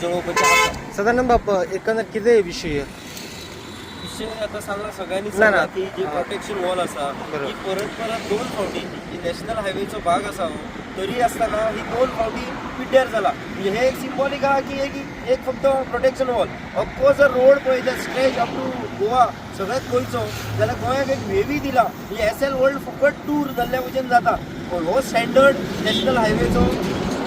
त्यांचं पुतळो जळोवपाचें आसा साधारण बाप एकंदर कितें विशय विशय आता सांगला सगळ्यांनी ना. की जी प्रोटेक्शन वॉल आसा बरोबर. ही परत परत दोन फावटी ही नॅशनल हायवेचो भाग आसा हो. तरी आसतना ही दोन फावटी पिड्ड्यार जाला म्हणजे हे एक सिंबॉलिक आहा की एक एक फक्त प्रोटेक्शन वॉल अख्खो जर रोड पळयता स्ट्रेच अप टू गोवा सगळ्यात गोंयचो जाल्यार गोंयाक एक वेवी दिला म्हणजे एस एल वर्ल्ड फुकट टूर जाल्ल्या भशेन जाता हो स्टँडर्ड नॅशनल हायवेचो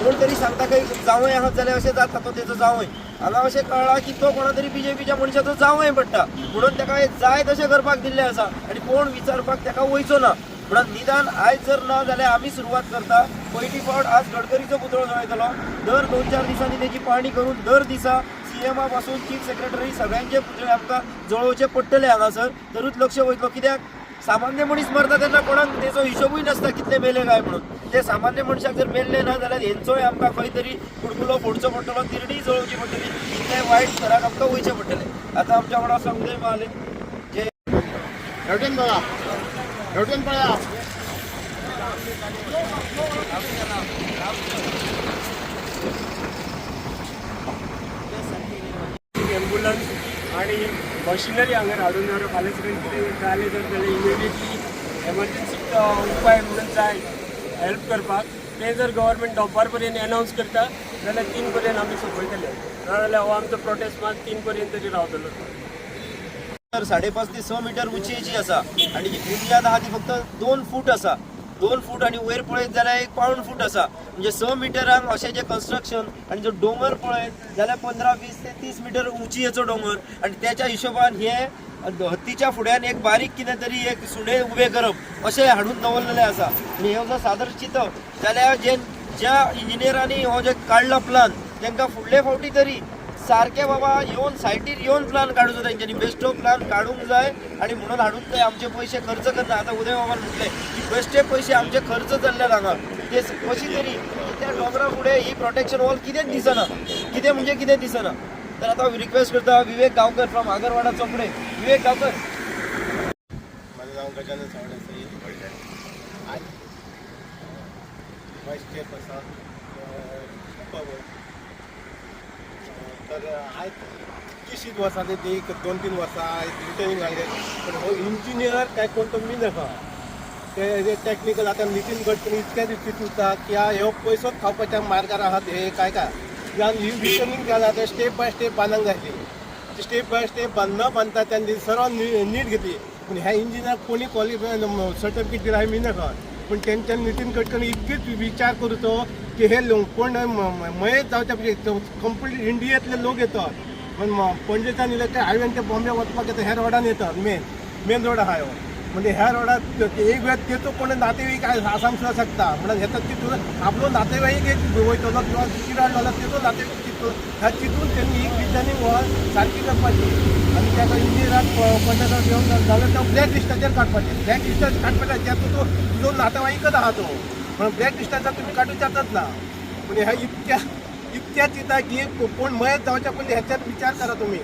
कोण तरी सांगता काही जावंय आहात जाल्यार अशें जाता तो तेजो जावंय. हांगा अशें कळ्ळां की तो कोणा तरी बीजेपीच्या मनशाचो जावंय पडटा म्हणून ताका जाय तशें करपाक दिल्लें आसा आनी कोण विचारपाक ताका वयचो ना. म्हणून निदान आयज जर ना जाल्यार आमी सुरवात करता. पयली फावट आज गडकरीचो पुतळो जळयतलो दर दोन चार दिसांनी तेजी पाहणी करून दर दिसा सीएमा पासून चीफ सेक्रेटरी सगळ्यांचे पुतळे आमकां जळोवचे पडटले हांगासर. तरूच लक्ष वयतलो. कित्याक? सामान्य मनीस मरता तेन्ना कोणाक तेजो हिशोबूय नासता कितले मेले काय म्हणून. ते सामान्य मनशाक जर मेल्ले ना जाल्यार हेंचोय आमकां खंय तरी कुडकुलो फोडचो पडटलो तिरडी जळोवची पडटली इतले वायट थराक आमकां वयचे पडटले. आतां आमच्या वांगडा आसा उदय महाले जे हेवटेन बघा हेवटेन पळया एम्बुलन्स आणि मशिनरी हांगा हाडून जर फाल्यां सकाळीं कितें जालें जर जाल्यार इमिडिएटली एमर्जन्सी उपाय म्हणून जाय हेल्प करपाक. ते जर गव्हर्मेंट दनपार पर्यंत अनावन्स करता जाल्यार तीन पर्यंत आमी सोंपयतले नाजाल्यार हो आमचो प्रोटेस्ट मात तीन पर्यंत तरी रावतलो तर साडेपाच ते स मिटर उंचेची आसा आनी जी बुनियाद आहा ती फक्त दोन फूट आसा दोन फूट आनी वयर पळयत जाल्यार एक पावण फूट आसा म्हणजे स मिटरांक अशें जें कन्स्ट्रक्शन आनी जो डोंगर पळयत जाल्यार पंदरा वीस ते तीस मिटर उंचयेचो डोंगर. आनी त्याच्या हिशोबान हे हत्तीच्या फुड्यान एक बारीक कितें तरी एक सुणे उबे करप अशें हाडून दवरलेलें आसा आनी हें जर सादर चिंतप जाल्यार जे ज्या इंजिनियरांनी हो जे काडलो प्लान तांकां फुडले फावटी तरी सारखे बाबा येऊन सायटीर येऊन प्लान काढूचो तेंच्यांनी बेश्टो प्लान काढूंक जाय आणि म्हणून हाडून ते आमचे पैसे खर्च करना आता उदय बाबा म्हटले की बेश्टे पैसे आमचे खर्च जाल्ले हांगा ते कशी तरी त्या डोंगरा फुडें ही प्रोटेक्शन वॉल कितेंच दिसना? कितें म्हणजे कितें दिसना? तर आता रिक्वेस्ट करता विवेक गांवकर फ्रॉम आगरवाडा चोपडे विवेक गांवकर. माझं नाव गजानन सावडे तर आयज किशीत वर्सां ती एक दोन तीन वर्सां रिटर्निंग लागले पण हो इंजिनियर काय कोणतो मी नका ते टॅक्निकल आता नितीन गडकरी इतक्या दिवशी उरता की ह्यो पयसोच खावपाच्या मार्गार आहात हे काय काय? जावन ही रिटर्निंग केला ते स्टेप बाय स्टेप बांधांक जाय ती स्टेप बाय स्टेप न बांदता त्यांनी सर्व नीट घेतली. पण ह्या इंजिनियर कोणी क्वालिफाय सर्टिफिकेट दिला मी नका पण त्यांच्या नितीन गडकरी इतकेच विचार करतो की हे लोक कोण म- मयत जावच्या कंप्लीट इंडियेंतले लोक येतात. पण पणजेच्यान इले ते हायवेन ते बॉम्बे वचपाक येता ह्या रोडान येतात मेन मेन रोड आहा म्हणजे ह्या रोडात एक वेळ तेचो कोण नातेवाईक आसाम सुद्धा शकता. म्हणून येतात तिथून आपलो नातेवाईक एक वयतलो किंवा किराण झाला तेचो नातेवाईक चितून ह्या चितून त्यांनी एक दिसांनी वळ सारखी करपाची आणि त्याचा इंजिनियराक पंचायत घेवन जाल्यार तो ब्लॅक लिस्टाचेर काडपाचें ब्लॅक लिस्टाचेर काडपाचें त्याचो तो तुजो नातेवाईकच आहा तो म्हणून ब्लॅक तुम्ही तुमी काडूच्यातच ना. म्हणजे ह्या इतक्या इतक्या चिंता की कोण मयत जावच्या पयलीं ह्याच्यात विचार करा तुम्ही.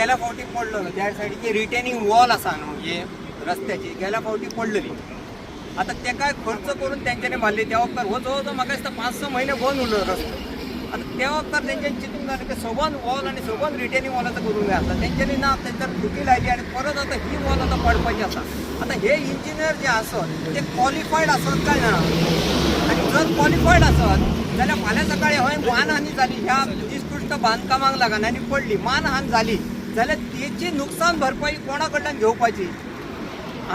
गेल्या फावटी पडलो त्या सायडीची रिटेनिंग वॉल आसा न्हू हे रस्त्याची गेल्या फावटी पडलेली. आता ते काय खर्च करून तेंच्यानी बांधले त्या वखदार हो जवळ जवळ म्हाका दिसता पांच स म्हयने बंद उरलो रस्तो. आता त्या वखदार तेंच्यांनी चितून जालें की सोबन वॉल आनी सोबन रिटेनिंग वॉल आतां करूंक जाय आसता तेंच्यांनी ना तेंच्यार फुटी लायली आनी परत आतां ही वॉल आतां पडपाची आसा आता हे इंजिनियर जे आसत ते क्वॉलिफायड आसत काय ना? आणि जर क्वॉलिफायड असत जाल्यार फाल्यां सकाळी हय मानहानी जाली ह्या निकृश्ट बांदकामाक लागून आनी पडली मानहान झाली. जाल्यार तेची नुकसान भरपाई कोणा कडल्यान घेवपाची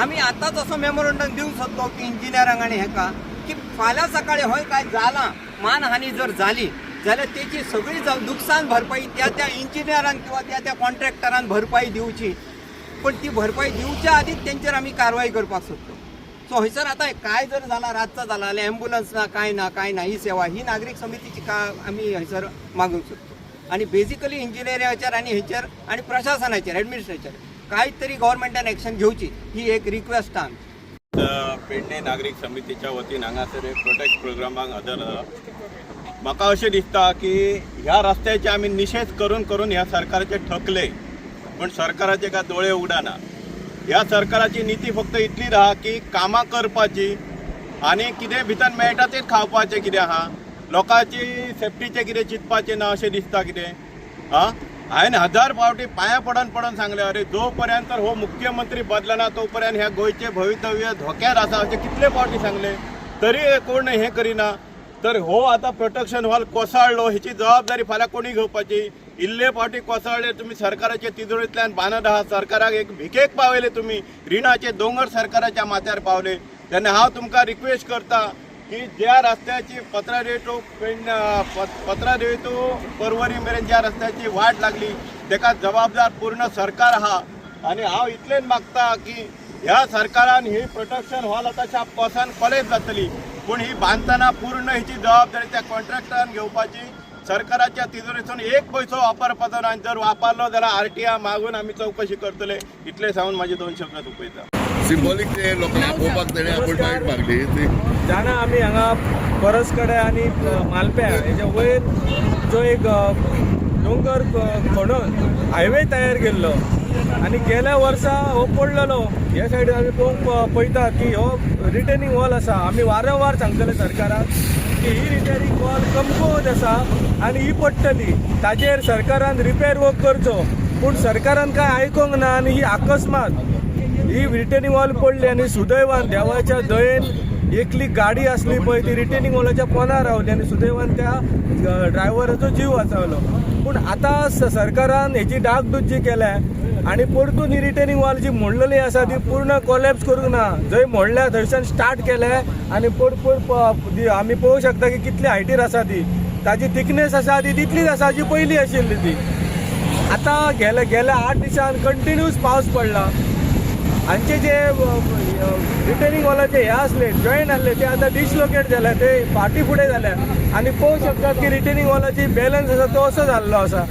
आमी आतांच असो मेमोरंडम दिवंक सोदतो की इंजिनियरांक आनी हेका की फाल्यां सकाळी हय काय जालां मानहानी जर जाली जाल्यार तेची सगळी ज- नुकसान भरपाई त्या त्या इंजिनियरान किंवा त्या त्या कॉन्ट्रॅक्टरान भरपाई दिवची पण ती भरपाई दिवच्या आधीच तेंचेर आमी कारवाई करपाक सोदतो सो हयसर आतां काय जर जालां रातचा जालां जाल्यार एम्बुलन्स ना काय ना काय ना ही सेवा ही नागरीक समितीची का आमी हयसर मागूंक सोदतो आनी बेजिकली इंजिनियराचेर आनी हेचेर आनी प्रशासनाचेर एडमिनिस्ट्रेचर कांय तरी गव्हर्मेंटान एक्शन घेवची ही एक रिक्वेस्ट आहा. पेडणे नागरीक समितीच्या वतीन हांगासर एक प्रोटेक्ट प्रोग्रामाक हजर म्हाका अशें दिसता की ह्या रस्त्याचे आमी निशेध करून करून ह्या सरकाराचे ठकले पण सरकाराचे काय दोळे उगडाना ह्या सरकाराची नीती फक्त इतलीच आहा की कामां करपाची आनी कितें भितर मेळटा तेच खावपाचें कितें आहा लोकांची सेफ्टीचें कितें चिंतपाचें ना अशें दिसता कितें? आं हांवें हजार फावटी पांयां पडोन पडोन सांगलें अरे जो पर्यंत हो मुख्यमंत्री बदलना तो पर्यंत ह्या गोंयचें भवितव्य धोक्यार आसा अशें कितले फावटी सांगलें? तरी कोण हें करिना? तर हो आता प्रोटेक्शन हॉल कोसळलो हेची जबाबदारी फाल्यां कोणी घेवपाची इल्ले फावटी कोसळ्ळे तुमी सरकाराचे तिजोरीतल्यान बांदत आहात सरकाराक एक भिकेक पावयले तुमी रिणाचे दोंगर सरकाराच्या माथ्यार पावले. तेन्ना हांव तुमकां रिक्वेस्ट करता की ज्या रस्त्याची पत्रा टू पत्रा पत्रादेवी परवरी मेरेन ज्या रस्त्याची वाट लागली तेका जबाबदार पूर्ण सरकार आहा आनी हांव इतलेच मागता की ह्या सरकारान ही प्रोटेक्शन हॉल आतां शाप कॉलेज जातली. पूण ही बांदतना पूर्ण हिची जबाबदारी त्या कॉन्ट्रॅक्टरान घेवपाची सरकाराच्या तिजोरीतून एक पयसो वापरपाचो ना आनी जर वापरलो जाल्यार आर टी आय मागून आमी चवकशी करतले. इतले सांगून म्हाजे दोन शब्दात उपयता सिंबॉलिक ते लोकांक पळोवपाक तेणे अपॉइंटमेंट मागली ती जाणा आमी हांगा परसकडे आनी अ, मालप्या हेच्या वयर जो एक क- खणून हायवे तयार केल्लो. आनी गेल्या वर्सा हो पडलेलो. ह्या सायडीन आमी पळोवंक पळयतात की हो रिटेनिंग वॉल आसा आमी वारंवार सांगतले सरकाराक की ही रिटेनिंग वॉल कमकुवत आसा आनी ही पडटली ताजेर सरकारान रिपेर वर्क करचो. पूण सरकारान काय आयकूंक ना आनी ही अकस्मात ही रिटर्निंग वॉल पडली आणि सुदैवान देवाच्या दयेन एकली गाडी असली पळय ती रिटर्निंग वॉलाच्या पोंदार रावली आणि सुदैवान त्या ड्रायव्हराचो जीव वाचवलो. पूण आतां स- सरकारान हेची डागडुजी केल्या आणि परतून ही रिटर्निंग वॉल जी मोडलेली आसा ती पूर्ण कोलॅप्स करूंक ना. जंय मोडल्या थंयच्यान स्टार्ट केले आणि परपूर आमी पळोवंक शकता की कितली हायटीर आसा ती. ताची थिकनेस आसा ती तितलीच आसा जी पयली आशिल्ली ती. आता गेल्या गेल्या आठ दिसान कंटिन्यूस पावस पडला. हांचे जे रिटर्निंग वॉलाचे हे असले जॉईंट आसले ते आता डिसलोकेट झाले ते फाटी फुडें जाल्या आणि पळोवंक शकतात की रिटर्निंग वॉलाची बॅलन्स आसा तो असो जाल्लो आसा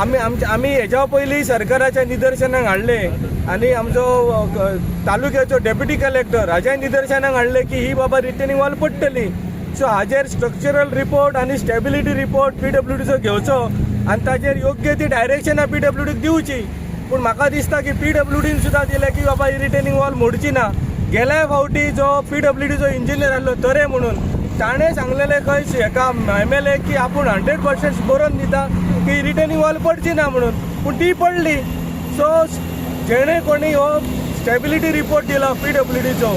आमी आमच्या आमी हेज्या पयलीं सरकाराच्या निदर्शनाक हाडले आनी आमचो तालुक्याचो डेप्युटी कलेक्टर हाज्याय निदर्शनाक हाडले की ही बाबा रिटर्निंग वॉल पडटली सो हाजेर स्ट्रक्चरल रिपोर्ट आनी स्टेबिलिटी रिपोर्ट पी डब्ल्यू डीचो घेवचो आनी ताजेर योग्य ती डायरेक्शनां पी डब्ल्यू डीक दिवची पूण म्हाका दिसता की पी डब्ल्यू डीन सुद्दां दिलें की बाबा ही रिटेनिंग वॉल मोडची ना. गेल्या फावटी जो पी डब्ल्यू डीचो इंजिनियर आसलो तरे म्हणून. ताणें सांगलेलें खंयच हेका एम एल ए की आपूण हंड्रेड पर्सेंट बरोवन दिता की रिटेनिंग वॉल पडची ना म्हणून. पूण ती पडली. सो जेणे कोणी हो स्टेबिलिटी रिपोर्ट दिलो पी डब्ल्यू डीचो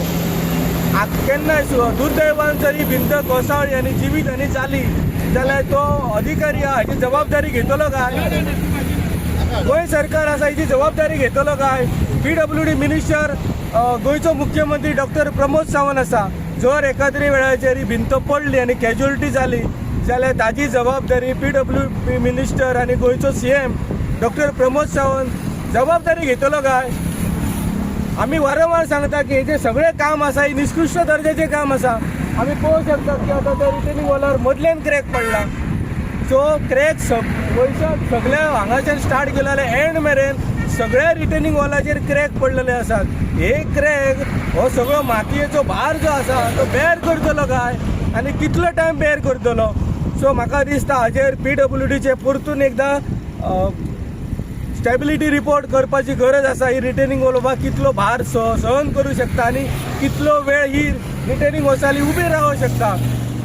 केन्नाय सु- दुर्दैवान जरी भिंत कोसळ्ळी आनी जिवीत आनी जाली जाल्यार तो अधिकारी हाची जबाबदारी घेतलो काय गोंय सरकार आसा हेची जबाबदारी घेतलो काय? पी डब्ल्यू डी मिनिस्टर गोंयचो मुख्यमंत्री डॉक्टर प्रमोद सावंत आसा जर एखाद्री वेळाचेर ही भिंत पडली आनी कॅज्युअलिटी जाली जाल्यार ताजी जबाबदारी पी डब्ल्यू मिनिस्टर आनी गोंयचो C M doctor Pramod Sawant जबाबदारी घेतलो काय? आमी वारंवार सांगता की हेजे सगळें काम आसा ही निकृष्ट दर्जाचें काम आसा आमी पळोवंक शकतात की आतां त्या रिटेनिंग वॉलार मदल्यान क्रॅक पडला. सो क्रेक सग वयच्यान सगळ्या हांगाच्यान स्टार्ट केलो जाल्यार एंड मेरेन सगळ्या रिटर्निंग वॉलाचेर क्रॅक पडलेले आसात हे क्रॅक हो सगळो मातयेचो भार जो आसा तो बेर करतलो काय? आनी कितलो टायम बेर करतलो? सो म्हाका दिसता हाजेर पी डब्ल्यू डीचे परतून एकदां स्टेबिलिटी रिपोर्ट करपाची गरज आसा. ही रिटर्निंग वॉल बाबा कितलो भार स सहन करूं शकता आनी कितलो वेळ ही रिटर्निंग वॉसाली उबी रावूं शकता.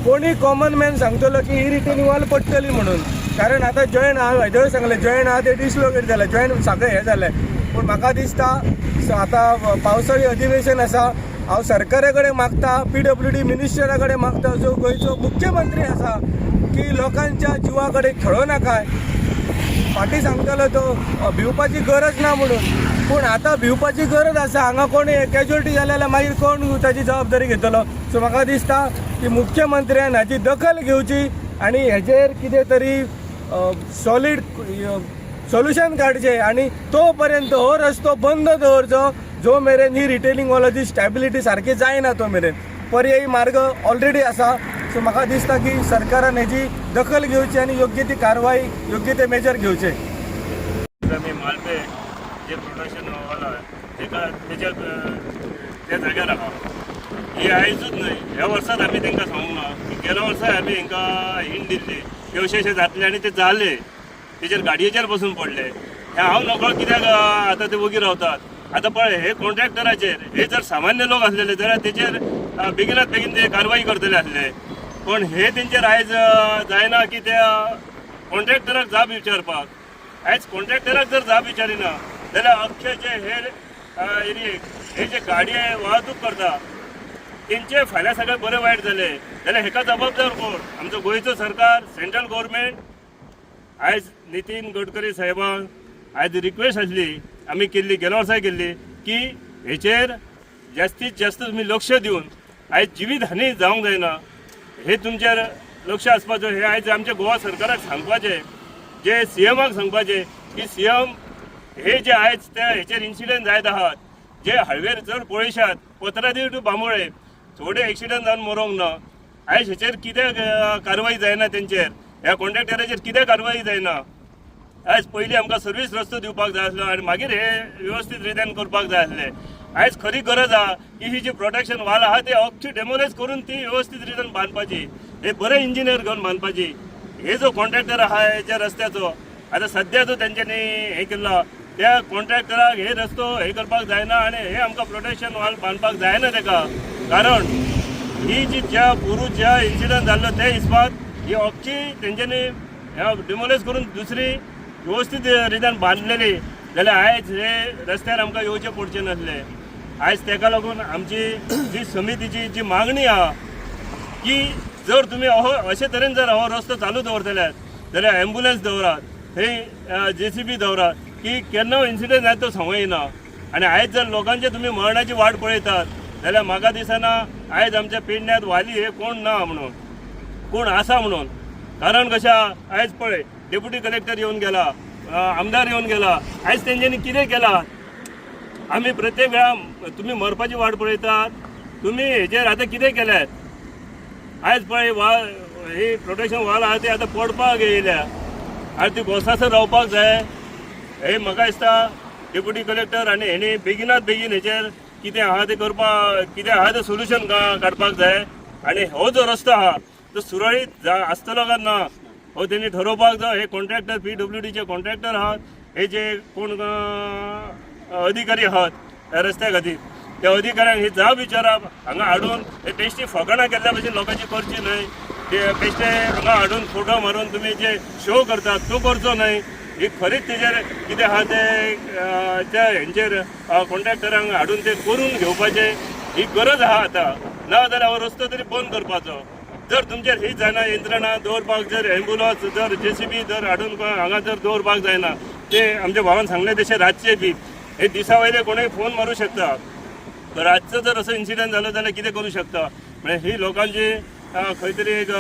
कोणी कॉमन मॅन सांगतलो की ही रितीन वॉल पडटली म्हणून. कारण आता जॉईन हांव हेजेर सांगलें जॉईन आहा ते डिसलोकेट जालें जॉईन सगळें हें जालें पूण म्हाका दिसता स- आतां पावसाळी अधिवेशन आसा हांव सरकारा कडेन मागता पी डब्ल्यू डी मिनिस्टरा कडेन मागता जो गोंयचो मुख्यमंत्री आसा की लोकांच्या जिवा कडेन खेळो नाका फाटीं सांगतालो तो भिवपाची गरज ना म्हणून. पूण आतां भिवपाची गरज आसा हांगा कोण कॅज्युअलिटी जाले जाल्यार मागीर कोण ताची जबाबदारी घेतलो? सो म्हाका दिसता की मुख्यमंत्र्यान हाची दखल घेवची आनी हेजेर कितें तरी सॉलिड सोल्युशन काडचें आनी तो पर्यंत हो रस्तो बंद दवरचो जो मेरेन ही रिटेलिंग वॉलाची स्टॅबिलिटी सारकी जायना तो मेरेन. पर्यायी मार्ग ऑलरेडी आसा सो म्हाका दिसता की सरकारान हेची दखल घेवची आनी योग्य ती कारवाई योग्य ते मेजर घेवचे आमी मालपे जे प्रोडक्शन वाला तेका तेच्या त्या जाग्यार आहा ही आयजूच न्हय ह्या वर्सात आमी तांकां सांगूंक ना की गेल्या वर्सा आमी तांकां हिंट दिल्ली की अशें अशें जातलें आनी तें जालें. तेजेर गाडयेचेर बसून पडले. हें हांव नकळो कित्याक आतां ते वोगी रावतात? आतां पळय हे कॉन्ट्रॅक्टराचेर हे जर सामान्य लोक आसलेले जाल्यार तेचेर अं, बेगीन ते कारवाई करतले आसले पण हे तेंचेर आयज जायना की ते कॉन्ट्रॅक्टराक जाप विचारपाक आयज कॉन्ट्रॅक्टराक जर जाप विचारिना जाल्यार अख्खे जे हेर एरियेक हे जे गाडये वाहतूक करता तेंचे फाल्यां सगळे बरे वायट झाले. जाल्यार हेका जबाबदार कोण? आमचो गोंयचो सरकार सेंट्रल गव्हर्मेंट आयज नितीन गडकरी साहेबांक आयज रिक्वेस्ट आसली आमी केल्ली गेल्या वर्सा केल्ली की हेचेर जास्तीत जास्त तुमी लक्ष दिवन आयज जिवीत हानी जावंक जायना हे तुमचेर लक्ष आसपाचो हे आयज आमच्या गोवा सरकाराक सांगपाचें जे सी एमाक सांगपाचें की सी एम हे जे आयज त्या हेचेर इन्सिडेंट जायत आहात जे हायवेर जर पळयशात पत्रादीर टू बांबोळे थोडे एक्सिडंट जावन मरोंक ना आयज हेचेर कितें अं, कारवाई जायना तेंचेर ह्या कॉन्ट्रॅक्टराचेर कितें कारवाई जायना आयज पयलीं आमकां सर्वीस रस्तो दिवपाक जाय आसलो आनी मागीर हे वेवस्थीत रित्यान करपाक जाय आसले. आयज खरी गरज आहा की ही जी प्रोटेक्शन वाल आहा ती अख्खी डेमोलेज करून ती वेवस्थीत रित्यान बांदपाची हे बरे इंजिनियर घेवन बांदपाची हे जो कॉन्ट्रॅक्टर आहा हेच्या रस्त्याचो आतां सद्या जो तेंच्यांनी हे केल्लो त्या कॉन्ट्रॅक्टराक हे रस्तो हे करपाक जायना आनी हे आमकां प्रोटेक्शन वॉल बांदपाक जायना तेका. कारण ही जी ज्या पुरू ज्या इन्सिडंट जाल्लो ते हिसपात ही अख्खी तेंच्यांनी डिमोलेज करून दुसरी व्यवस्थीत रित्यान बांदलेली जाल्यार आयज हे रस्त्यार आमकां येवचें पडचें नासलें. आयज तेका लागून आमची जी समितीची जी मागणी आहा की जर तुमी अहो अशे तरेन जर हो रस्तो चालू दवरतल्यात जाल्यार ॲम्ब्युलन्स दवरात थंय जे सी बी दवरात की केन्ना इन्सिडंट जायत तो सांगूं येना आनी आयज जर लोकांचे तुमी मरणाची वाट पळयतात जाल्यार म्हाका दिसना आयज आमच्या पेडण्यात वाली हे कोण ना म्हणून. कोण आसा म्हणून. कारण कशा आयज पळय डेप्युटी कलेक्टर येवन गेला आमदार येवन गेला आयज तेंच्यांनी कितें केलां? आमी प्रत्येक वेळा तुमी मरपाची वाट पळयतात तुमी हेजेर आतां कितें केल्यात? आयज पळय वा ही प्रोटेक्शन वॉल आहा ती आतां पडपाक येयल्या आनी ती बोसासर रावपाक जाय. हे म्हाका दिसता डेप्युटी कलेक्टर आनी हेणी बेगिनात बेगीन हेचेर कितें आहा तें करपाक कितें आहा तें सोल्युशन काडपाक जाय? आनी हो जो रस्तो आहा तो सुरळीत जा आसतलो काय ना हो तेणी ठरोवपाक जाय. हे कॉन्ट्रॅक्टर पी डब्ल्यू डीचे कॉन्ट्रॅक्टर आहात. हे जे कोण अधिकारी आहात ह्या रस्त्या खातीर. त्या अधिकाऱ्यांक हे जाप विचारप हांगा हाडून हे बेश्टी फकाणां केल्ल्या भशेन लोकांची करची न्हय. ते बेश्टे हांगा हाडून फोटो मारून तुमी जे शो करतात तो करचो न्हय. ही खरीच तेजेर कितें आहा तें त्या हेंचेर कॉन्ट्रॅक्टरांक हाडून ते करून घेवपाचें ही गरज आहा आतां. ना जाल्यार हो रस्तो तरी बंद करपाचो. जर तुमचेर ही जायना यंत्रणा दवरपाक जर एम्बुलंस जर जे सी बी जर हाडून हांगा जर दवरपाक जायना. ते आमच्या भावान सांगले तशें रातचे बी. हे दिसा वयले कोणूय फोन मारूं शकता. रातचो जर असो इन्सिडंट जालो जाल्यार कितें करूं शकता? म्हणजे ही लोकांची खंय तरी एक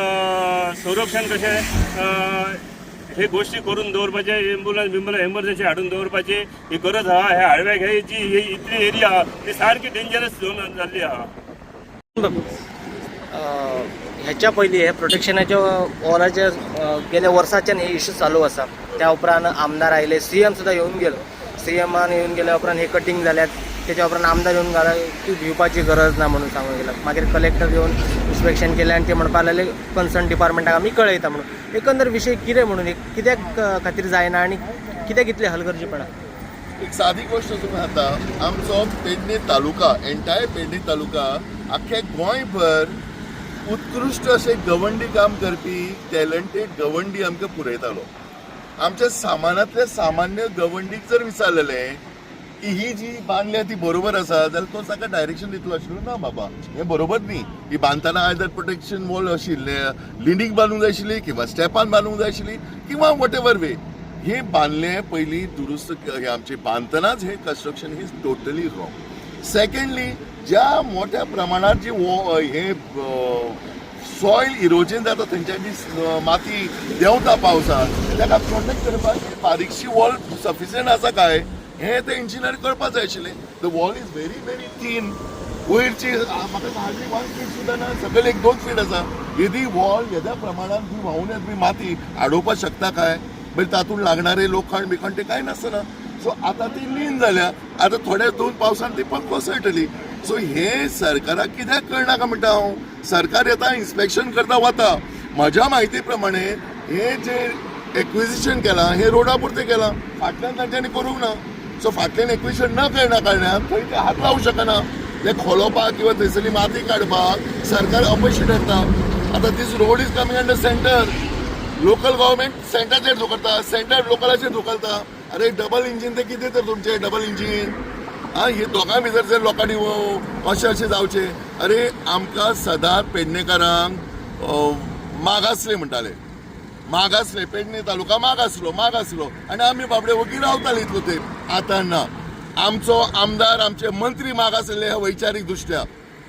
संरक्षण कशें हे गोश्टी करून दवरपाचे एम्बुलन्स बिम्बुलन्स एमर्जन्सी हाडून दवरपाची ही गरज आहा ह्या हायव्याक हे जी ही इतली एरिया आहा ती सारकी डेंजरस झोन जाल्ली आहा ह्याच्या पयलीं हे प्रोटेक्शनाच्या वॉलाचे गेल्या वर्साच्यान हे इश्यू चालू आसा त्या उपरांत आमदार आयले सी एम सुद्दां येवन गेलो. सी एमान येवन गेल्या उपरांत हे कटींग जाल्यात त्याच्या उपरांत आमदार येवन गेला की भिवपाची गरज ना म्हणून सांगून गेला. मागीर कलेक्टर येऊन इन्स्पेक्शन केलें आनी ते म्हणपाक लागले कन्सर्न डिपार्टमेंटाक आमी कळयता म्हणून. एकंदर विशय कितें म्हणून कित्याक खातीर जायना आनी कित्याक इतले हलगर्जीपणा? एक सादी गोष्ट तुम्ही आता आमचो पेडणे तालुका एंटायर पेडणे तालुका अख्खे गोंयभर उत्कृश्ट अशें गवंडी काम करपी टॅलंटेड गवंडी आमकां पुरयतालो. आमच्या सामानातले सामान्य गवंडीक जर विचारलेले की ही जी बांदल्या ती बरोबर आसा जाल्यार तो ताका डायरेक्शन दितलो आशिल्लो ना बाबा. हें बरोबर न्ही. ही बांदतना आयदर प्रोटेक्शन वॉल आशिल्लें लिंडीक बांदूंक जाय आशिल्ली किंवा स्टेपान बांदूंक जाय आशिल्ली किंवा वॉट एवर वे हे बांदलें पयलीं दुरुस्त हे आमचे बांदतनाच हे construction is totally wrong secondly ज्या मोठ्या प्रमाणात जी हे सॉयल इरोजन जाता थंयच्या जी माती देंवता पावसांत ताका प्रोटेक्ट करपाक बारीकशी वॉल सफिशियंट आसा काय? हे ते इंजिनियर कळपाक जाय आशिल्लें the wall is very very thin वयरची म्हाका हार्डली वन फीट सुद्दां ना सकयल एक दोन फीट आसा येदी वॉल येद्या प्रमाणान तूं व्हांवून येत माती आडोवपाक शकता काय? म्हणजे बट तातूंत लागणारे लोखंड बिखंड ते कांय नासतना सो आतां ती लीन जाल्या आतां थोड्या दोन पावसान ती पण कोसळटली सो हे सरकाराक कित्याक कळनाका म्हणटा हांव? सरकार येता इन्स्पेक्शन करता वता. म्हज्या म्हायती प्रमाणे हे जे एक्विजिशन केलां हे रोडा पुरतें केलां. फाटल्यान तांच्यांनी करूंक ना. सो फाटल्यान एक्विशन न करना कारणान थंय ते हात लावूंक शकना. ते खोलोवपाक किंवा थंयसरली माती काडपाक सरकार अपयशी ठरता. आतां this road is coming under centre local government सेंटराचेर धुकलता सेंटर लोकलाचेर धुकलता. अरे डबल इंजीन ते कितें तर तुमचे डबल इंजीन आं हे दोगां भितर जर लोकांनी हो, अशें अशें जावचें अरे आमकां सदांच पेडणेकारांक मागासले म्हणटाले. मागासले पेडणे तालुका मागासलो मागासलो. आनी आमी बाबडे वगी रावताले होते. आता आतां ना आमचो आमदार आमचे मंत्री मागासलेले ह्या वैचारीक दृश्ट्या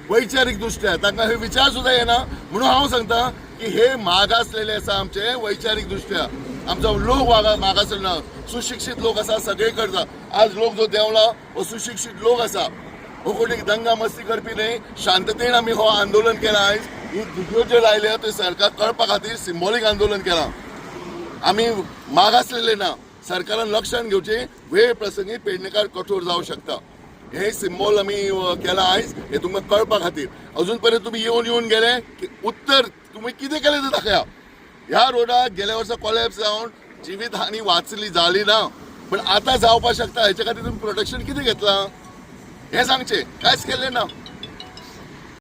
वैचारीक दृश्ट्या तांकां हे विचार सुद्दां येना म्हणून हांव सांगता की हे मागासलेले आसा आमचे वैचारीक दृश्ट्या आमचो लोक वागा मागासलेलो ना सुशिक्षीत लोक आसा सगळे करता आज लोक जो देंवला हो सुशिक्षीत लोक आसा हो कोणी दंगा मस्ती करपी न्ही शांततेन आमी हो आंदोलन केला आयज ही व्हिडिओ ज्यो लायल्या त्यो सरकार कळपा खातीर सिंबॉलीक आंदोलन केलां. आमी मागासलेले ना सरकारान लक्षात घेवचे वेळ प्रसंगी पेडणेकार कठोर जावं शकता. हे सिंबॉल आमी केला आयज हे तुमकां कळपा खातीर अजून पर्यंत तुमी येवन येवन गेले की उत्तर तुमी कितें केलें तें दाखया ह्या रोडाक गेल्या वर्सा कॉलेप्स जावन जिवीत हानी वाचली जाली ना. पण आतां जावपाक शकता हेच्या खातीर तुमी प्रोटेक्शन कितें घेतलां? हें सांगचें कांयच केल्लें ना.